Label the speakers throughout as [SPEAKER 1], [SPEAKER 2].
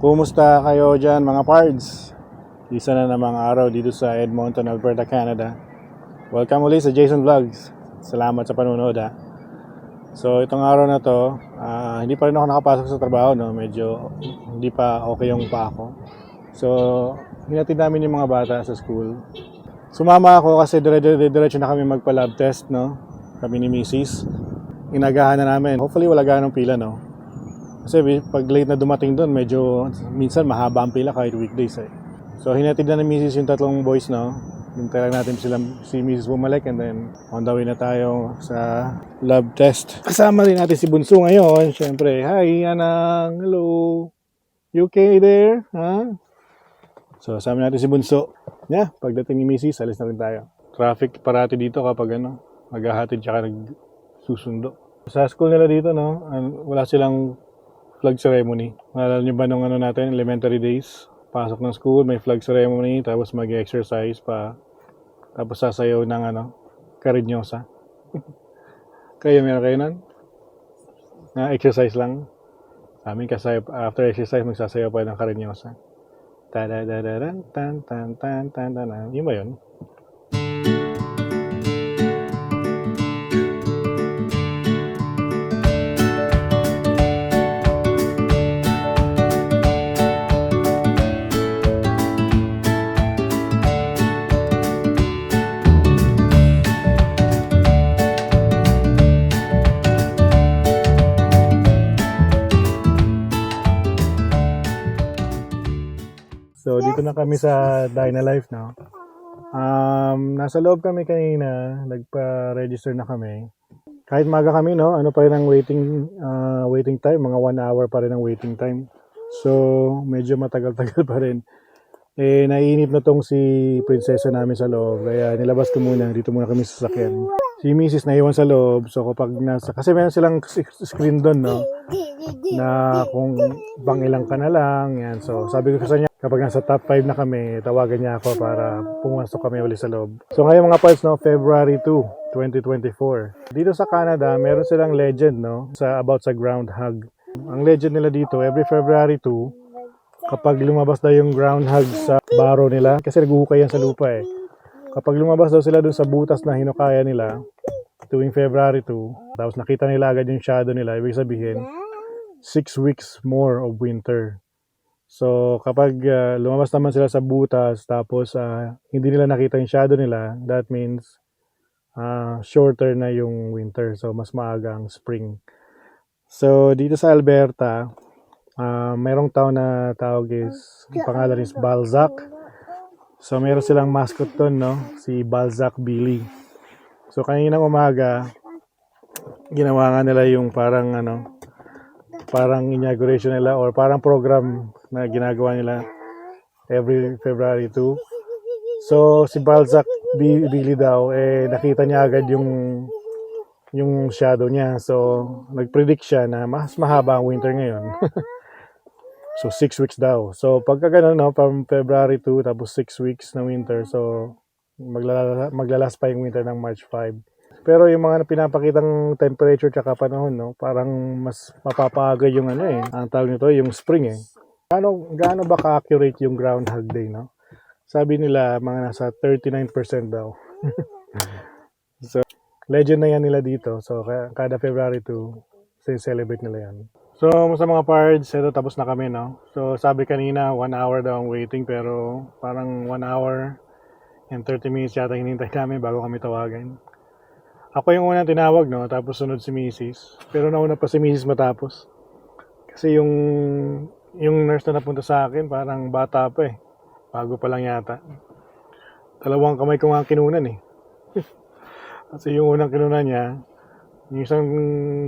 [SPEAKER 1] Kumusta kayo dyan mga pards? Isa na namang araw dito sa Edmonton, Alberta, Canada. Welcome ulit sa Jason Vlogs. Salamat sa panonood ha. So itong araw na to, ah, hindi pa rin ako nakapasok sa trabaho no, medyo hindi pa okay yung pa ako. So hinatid namin yung mga bata sa school. Sumama ako kasi dire-diretso na kami magpa-lab test no, kami ni Mrs. Inagahan na namin. Hopefully wala ganong pila no. Kasi pag late na dumating doon, medyo minsan mahaba ang pila kahit weekdays eh. So hinatid na ni Mrs. yung tatlong boys no. Hintay lang natin sila, si Mrs. bumalik and then on the way na tayo sa lab test. Kasama rin natin si Bunso ngayon. Siyempre, hi Anang, hello. You okay there? Ha? So, kasama natin si Bunso. Yeah, pagdating ni Mrs. alis na rin tayo. Traffic parati dito kapag ano, maghahatid tsaka nagsusundo. Sa school nila dito, no, wala silang flag ceremony. Naalala niyo ba nung ano natin, elementary days? Pasok ng school, may flag ceremony, tapos mag-exercise pa. Tapos sasayaw ng ano, karinyosa. kayo, meron kayo nun? Na exercise lang. Sa amin kasi after exercise, magsasayaw pa ng karinyosa. Tadadadadan, tan tan tan tan tan tan. Yun ba yun? So, dito na kami sa Dynalife now. Um, nasa loob kami kanina, nagpa-register na kami. Kahit maga kami, no, ano pa rin ang waiting, ah, waiting time, mga one hour pa rin ang waiting time. So, medyo matagal-tagal pa rin. Eh, naiinip na tong si prinsesa namin sa loob. Kaya nilabas ko muna, dito muna kami sa sasakyan. Si Mrs. naiwan sa loob. So, kapag nasa, kasi meron silang screen doon, no, na kung bang ilang ka na lang. Yan. So, sabi ko sa kanya, kapag nasa top 5 na kami, tawagan niya ako para pumasok kami ulit sa loob. So, ngayon mga parts, no, February 2, 2024. Dito sa Canada, meron silang legend, no, sa about sa groundhog. Ang legend nila dito, every February 2, kapag lumabas daw yung groundhog sa baro nila, kasi naguhukay yan sa lupa eh. Kapag lumabas daw sila dun sa butas na hinukaya nila, tuwing February 2, tapos nakita nila agad yung shadow nila, ibig sabihin, six weeks more of winter. So, kapag ah, lumabas naman sila sa butas, tapos ah, hindi nila nakita yung shadow nila, that means ah, shorter na yung winter. So, mas maaga ang spring. So, dito sa Alberta, ah, merong town na tawag is, ang pangalan is Balzac. So, meron silang mascot doon, no? Si Balzac Billy. So, kaninang umaga, ginawa nga nila yung parang ano, parang inauguration nila or parang program na ginagawa nila every February 2. So si Balzac Bi- Billy daw eh nakita niya agad yung yung shadow niya. So nagpredict siya na mas mahaba ang winter ngayon. so six weeks daw. So pagka ganun no, from February 2 tapos six weeks na winter. So maglala, maglalas pa yung winter ng March 5. Pero yung mga pinapakitang temperature tsaka panahon, no, parang mas mapapagay yung ano eh. Ang tawag nito, yung spring eh. Gaano, gaano ba ka-accurate yung groundhog day, no? Sabi nila, mga nasa 39% daw. so, legend na yan nila dito. So, kada February 2, celebrate nila yan. So, sa mga pards, ito tapos na kami, no? So, sabi kanina, one hour daw ang waiting, pero parang one hour and 30 minutes yata hinintay namin bago kami tawagan. Ako yung unang tinawag, no? Tapos sunod si Mrs. Pero nauna pa si Mrs. matapos. Kasi yung yung nurse na napunta sa akin, parang bata pa eh. Bago pa lang yata. Dalawang kamay ko nga kinunan eh. Kasi yung unang kinunan niya, yung isang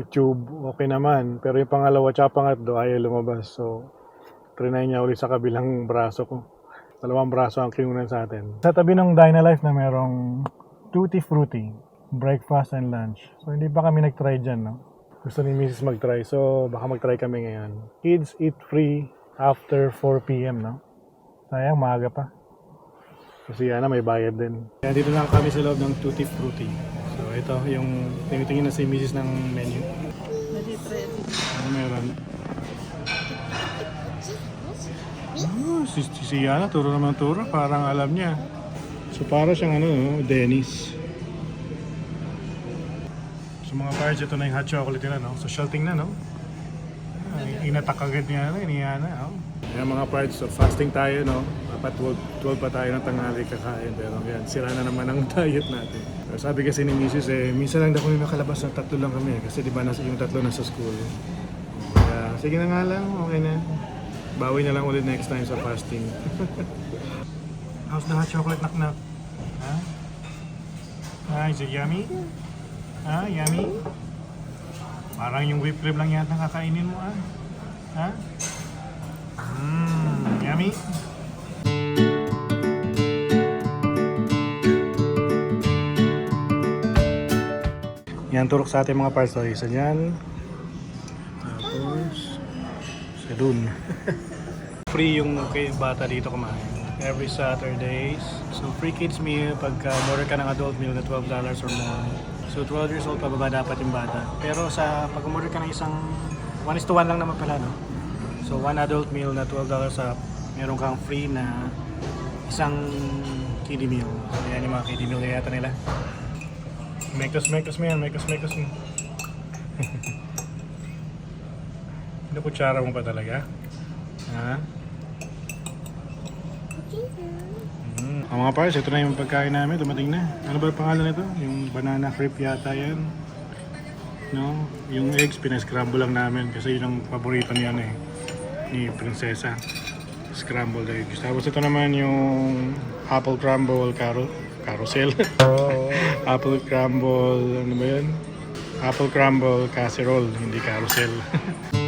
[SPEAKER 1] tube, okay naman. Pero yung pangalawa tsaka pangatlo, ayaw lumabas. So, trinay niya ulit sa kabilang braso ko. Dalawang braso ang kinunan sa atin. Sa tabi ng Dynalife na merong Tutti Frutti, breakfast and lunch. So, hindi pa kami nag-try dyan, no? Gusto ni Mrs. mag-try. So, baka mag-try kami ngayon. Kids eat free after 4 p.m., no? Sayang, maaga pa. Kasi yan na, may bayad din. Kaya dito na kami sa loob ng Tutti Frutti. So, ito, yung tinitingin na si Mrs. ng menu. Ano meron? Oh, si, si, si Yana, turo naman turo. Parang alam niya. So para siyang ano, no, Dennis. So mga parents, ito na yung hot chocolate nila, no? So shelting na, no? Inatak agad niya, ano, ni Yana, oh. Ayan mga parents, so fasting tayo, no? Dapat 12, 12 pa tayo ng tanghali kakain. Pero yan, sira na naman ang diet natin. Pero sabi kasi ni Mrs. eh, minsan lang daw kami makalabas ng tatlo lang kami. Kasi di ba nasa, yung tatlo nasa school. Kaya, sige na nga lang, okay na. Bawi na lang ulit next time sa fasting. How's the hot chocolate knock-knock? Ha? Ah, is it yummy? Ah, yummy? Parang yung whipped cream lang yata kakainin mo ah. Ha? Mmm, yummy? Yan, turok sa ating mga parts. So, isa dyan. Tapos, sa dun. free yung kay bata dito kumain. Every Saturdays. So, free kids meal pagka order ka ng adult meal na $12 or more. So, 12 years old pababa dapat yung bata. Pero sa pag umorder ka ng isang 1 is to 1 lang naman pala, no? So, one adult meal na $12 up, meron kang free na isang kiddie meal. So, yan yung mga kiddie meal yata nila. Mekos, mekos mo yan, mekos, mekos mo. Nakutsara mo pa talaga? Ha? Mm. Oh, mga pars, ito na yung pagkain namin, dumating na. Ano ba yung pangalan nito? Yung banana crepe yata yan. No? Yung eggs, pinascramble lang namin kasi yun ang paborito niya ano eh, ni Prinsesa. Scrambled eggs. Tapos ito naman yung apple crumble caro carousel. apple crumble, ano ba yun? Apple crumble casserole, hindi carousel.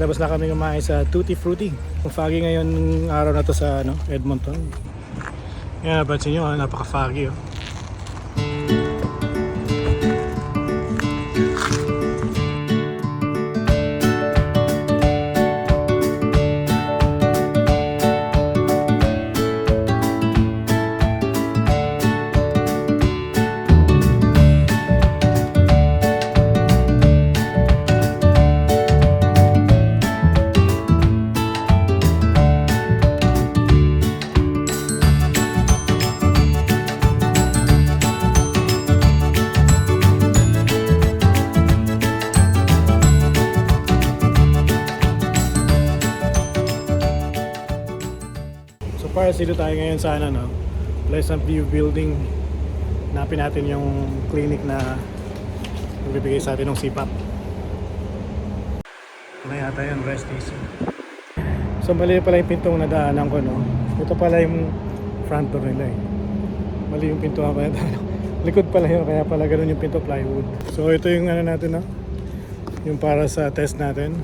[SPEAKER 1] tapos na kami kumain sa Tutti Frutti. Ang foggy ngayon araw na to sa ano, Edmonton. Yan, yeah, pansin nyo, ah, napaka-foggy. Oh. Para dito tayo ngayon sa ano, no? Pleasant View Building. Napin natin yung clinic na nagbibigay sa atin ng CPAP. Ano yata yung rest station. So mali pala yung pintong nadaanan ko, no? Ito pala yung front door nila eh. Mali yung pintuan ko nadaanan. Likod pala yun, kaya pala ganun yung pinto plywood. So ito yung ano natin, no? Yung para sa test natin.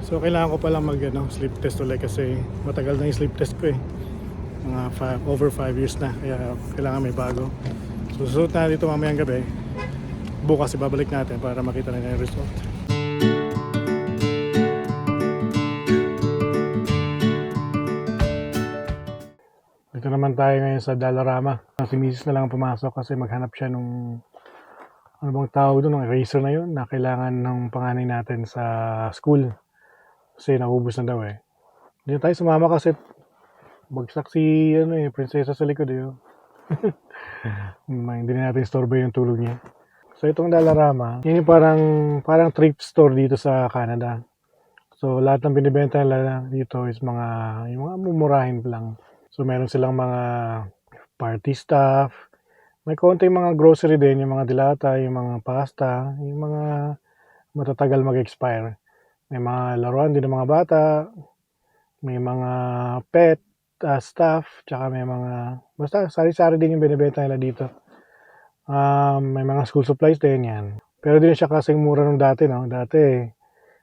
[SPEAKER 1] So kailangan ko palang mag ano, sleep test ulit kasi matagal na yung sleep test ko eh. Mga five, over 5 years na kaya kailangan may bago. Susunod na dito mamayang gabi. Bukas ibabalik natin para makita na yung result. Dito naman tayo ngayon sa Dalarama. Si Mrs. na lang ang pumasok kasi maghanap siya nung ano bang tawag doon, ng eraser na yun na kailangan ng panganay natin sa school. Kasi naubos na daw eh. Hindi tayo sumama kasi bagsak si ano eh, prinsesa sa likod eh. oh. Hmm, Hindi na natin storbo yung tulog niya. So itong Dalarama, yun yung parang, parang thrift store dito sa Canada. So lahat ng binibenta nila dito is mga, yung mga mumurahin lang. So meron silang mga party stuff, may konting mga grocery din, yung mga dilata, yung mga pasta, yung mga matatagal mag-expire. May mga laruan din ng mga bata, may mga pet, uh, staff, tsaka may mga, basta sari-sari din yung binibenta nila dito. Um, may mga school supplies din yan. Pero di na siya kasing mura nung dati, no? Dati,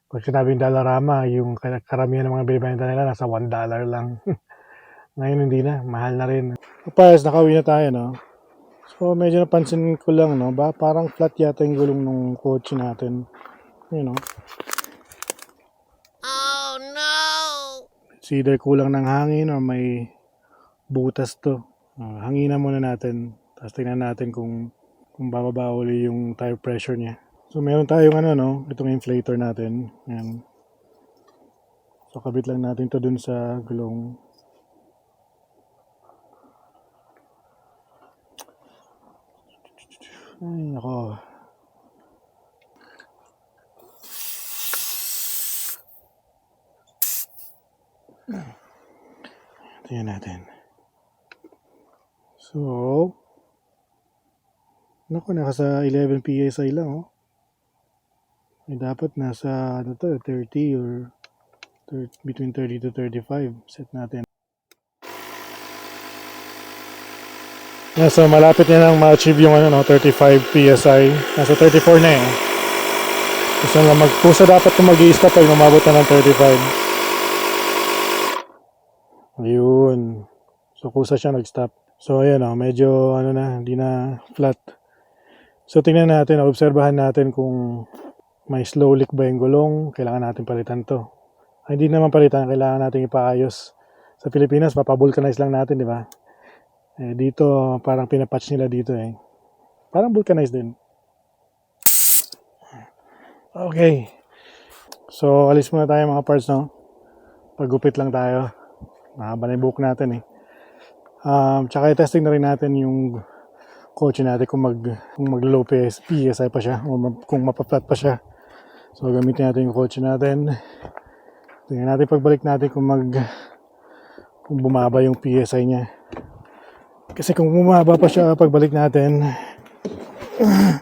[SPEAKER 1] kung sinabing Dollarama, yung kar- karamihan ng mga binibenta nila nasa 1 dollar lang. Ngayon hindi na, mahal na rin. Kapayas, nakauwi na tayo, no? So, medyo napansin ko lang, no? Ba, parang flat yata yung gulong ng kotse natin. You know?
[SPEAKER 2] Oh no!
[SPEAKER 1] It's either kulang ng hangin or may butas to. Uh, hanginan muna natin. Tapos tingnan natin kung kung bababa uli yung tire pressure niya. So meron tayong ano no, itong inflator natin. Yan. So kabit lang natin to dun sa gulong. Ay, nako. Tingnan natin. So, naku, naka sa 11 PSI lang, oh. Ay, dapat nasa, ano to, 30 or 30, between 30 to 35. Set natin. So malapit na lang ma-achieve yung ano, no, 35 PSI. Nasa 34 na eh. Gusto nga magpusa dapat kung mag-i-stop pag umabot na ng 35. Ayun. So, kusa siya nag-stop. So, ayan o, medyo, ano na, hindi na flat. So, tingnan natin, obserbahan natin kung may slow leak ba yung gulong, kailangan natin palitan to. Ay, hindi naman palitan, kailangan natin ipaayos. Sa Pilipinas, mapavulcanize lang natin, di ba? Eh, dito, parang pinapatch nila dito eh. Parang vulcanize din. Okay. So, alis muna tayo mga parts, no? Pagupit lang tayo. Mahaba na yung buhok natin eh. Um, tsaka i-testing na rin natin yung kotse natin kung mag kung mag low PS, PSI pa siya o kung mapaplat pa siya. So gamitin natin yung kotse natin. Tingnan natin pagbalik natin kung mag kung bumaba yung PSI niya. Kasi kung bumaba pa siya pagbalik natin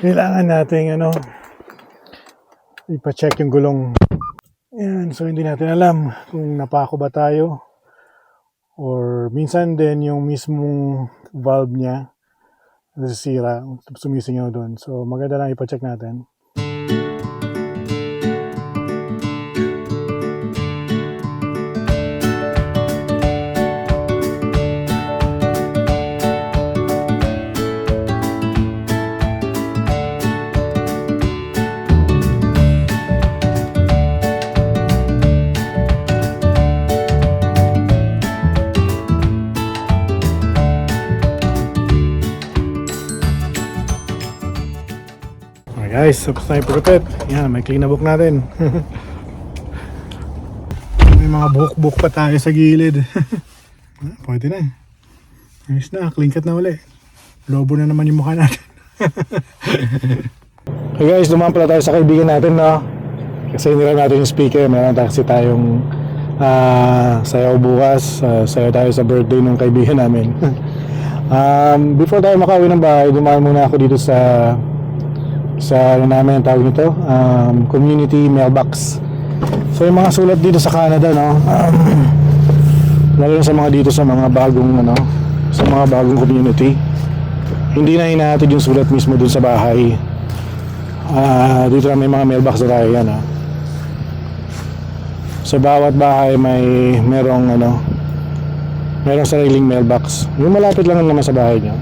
[SPEAKER 1] kailangan natin ano ipa-check yung gulong yan, so hindi natin alam kung napako ba tayo or minsan din yung mismong valve niya nasisira, sumisingaw doon. So maganda lang ipacheck natin. Guys, tapos na yung pagkapit. Yan, may clean na book natin. may mga buhok-buhok pa tayo sa gilid. Pwede na. Ayos na, clean cut na uli. Lobo na naman yung mukha natin. hey guys, dumaan pala tayo sa kaibigan natin, no? Kasi nila natin yung speaker. Meron kasi tayong ah, sayaw bukas. Uh, sayaw tayo sa birthday ng kaibigan namin. um, before tayo makauwi ng bahay, dumaan muna ako dito sa sa ano namin tawag nito um, community mailbox. So yung mga sulat dito sa Canada no um, lalo na sa mga dito sa mga bagong ano sa mga bagong community hindi na hinahatid yung sulat mismo dun sa bahay. Ah, dito na may mga mailbox na tayo yan ah. sa bawat bahay may merong ano merong sariling mailbox. Yung malapit lang naman sa bahay nyo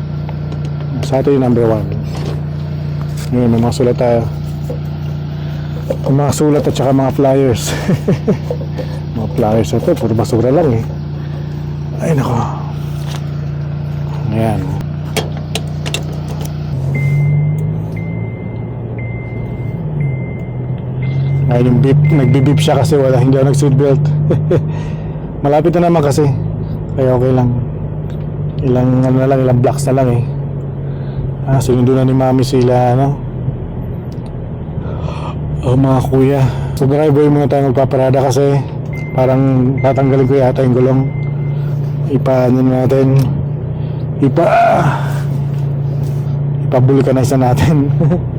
[SPEAKER 1] sa atin yung number one yun, may mga sulat tayo. Mga sulat at saka mga flyers. mga flyers ito, puro basura lang eh. Ay nako. Ayan. Ngayon yung beep, nagbi-beep siya kasi wala, hindi ako nag-seatbelt. Malapit na naman kasi. Kaya okay lang. Ilang, ano na lang, ilang blocks na lang eh. Ah, sinundo na ni mami sila, ano? Oh, mga kuya. Sa driveway muna tayo magpaparada kasi parang tatanggalin ko yata yung gulong. Ipa, ano natin, ipa, ipabulkanize na natin.